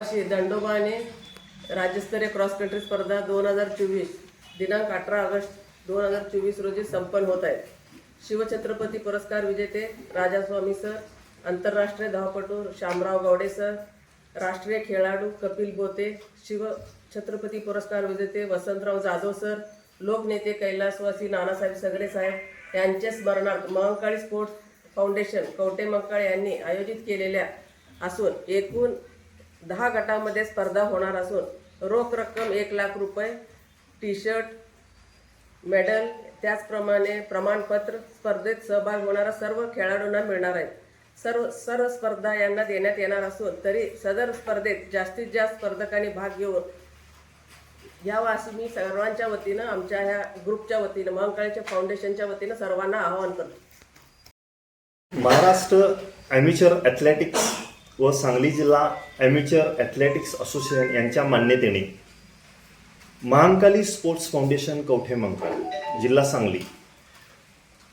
श्री दंडोबाने राज्यस्तरीय cross country स्पर्धा दोन हजार चोवीस दिनांक अठरा ऑगस्ट दोन हजार चोवीस रोजी संपन्न होत आहेत. शिवछत्रपती पुरस्कार विजेते राजास्वामी सर आंतरराष्ट्रीय धावपटू शामराव गवडे सर राष्ट्रीय खेळाडू कपिल बोते शिव छत्रपती पुरस्कार विजेते वसंतराव जाधव सर लोकनेते कैलासवासी नानासाहेब सगडे साहेब यांच्या स्मरणार्थ महंकाळी स्पोर्ट्स फाउंडेशन कवटे मंकाळे यांनी आयोजित केलेल्या असून एकूण दहा गटामध्ये स्पर्धा होणार असून रोख रक्कम एक लाख रुपये टी शर्ट मेडल त्याचप्रमाणे प्रमाणपत्र स्पर्धेत सहभाग होणाऱ्या सर्व खेळाडूंना मिळणार आहेत. सर्व सर्व स्पर्धा यांना देण्यात येणार असून तरी सदर स्पर्धेत जास्तीत जास्त स्पर्धकांनी भाग घेऊन घ्यावा अशी मी सर्वांच्या वतीनं आमच्या ह्या ग्रुपच्या वतीनं महाकाळीच्या फाउंडेशनच्या वतीनं सर्वांना आवाहन करतो. महाराष्ट्र ॲम्युचर ॲथलेटिक्स व सांगली जिल्हा ॲम्युचर ॲथलेटिक्स असोसिएशन यांच्या मान्यतेने महांकाली स्पोर्ट्स फाउंडेशन कवठे मंकाळ जिल्हा सांगली.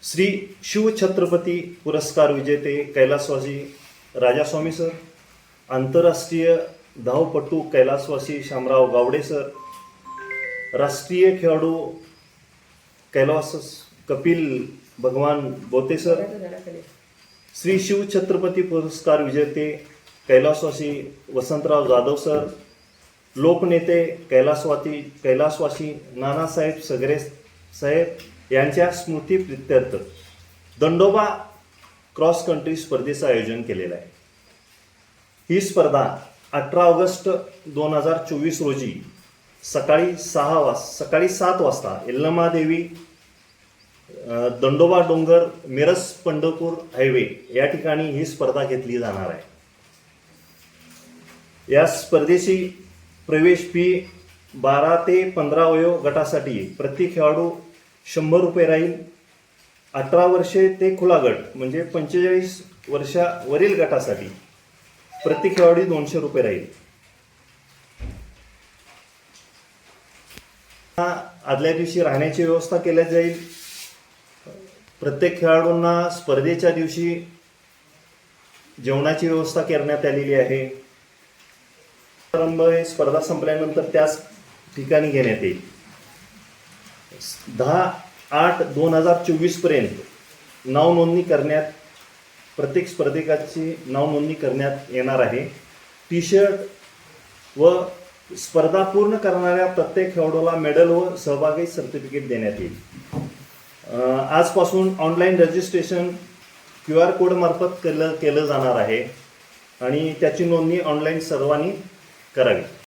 श्री शिवछत्रपती पुरस्कार विजेते कैलासवासी राजास्वामी सर आंतरराष्ट्रीय धावपटू कैलासवासी शामराव गावडे सर राष्ट्रीय खेळाडू कैलास कपिल भगवान बोते सर श्री शिव छत्रपती पुरस्कार विजेते कैलासवासी वसंतराव जाधव सर लोकनेते कैलासवाती कैलासवासी नानासाहेब सगरे साहेब यांच्या स्मृती प्रित्यर्थ दंडोबा क्रॉस कंट्री स्पर्धेचं आयोजन केलेलं आहे. ही स्पर्धा अठरा ऑगस्ट दोन हजार चोवीस रोजी सकाळी सहा वाज सकाळी सात वाजता यल्लमादेवी दंडोबा डोंगर मिरज पंढरपूर हायवे या ठिकाणी ही स्पर्धा घेतली जाणार आहे. या स्पर्धेची प्रवेश फी बारा ते पंधरा वयो गटासाठी प्रति खेळाडू शंभर रुपये राहील. अठरा वर्षे ते खुला गट म्हणजे पंचेचाळीस वर्षावरील गटासाठी प्रति खेळाडू दोनशे रुपये राहील. आदल्या दिवशी राहण्याची व्यवस्था केल्या जाईल. प्रत्येक खेळाडूंना स्पर्धेच्या दिवशी जेवणाची व्यवस्था करण्यात आलेली आहे. प्रारंभ हे स्पर्धा संपल्यानंतर त्याच ठिकाणी घेण्यात येईल. दहा आठ दोन हजार चोवीसपर्यंत नाव नोंदणी करण्यात प्रत्येक स्पर्धकाची नाव नोंदणी करण्यात येणार आहे. टी शर्ट व स्पर्धा पूर्ण करणाऱ्या प्रत्येक खेळाडूला मेडल व सहभागी सर्टिफिकेट देण्यात येईल. आजपासून ऑनलाईन रजिस्ट्रेशन क्यू आर कोडमार्फत केलं केलं जाणार आहे. आणि त्याची नोंदणी ऑनलाईन सर्वांनी 絡み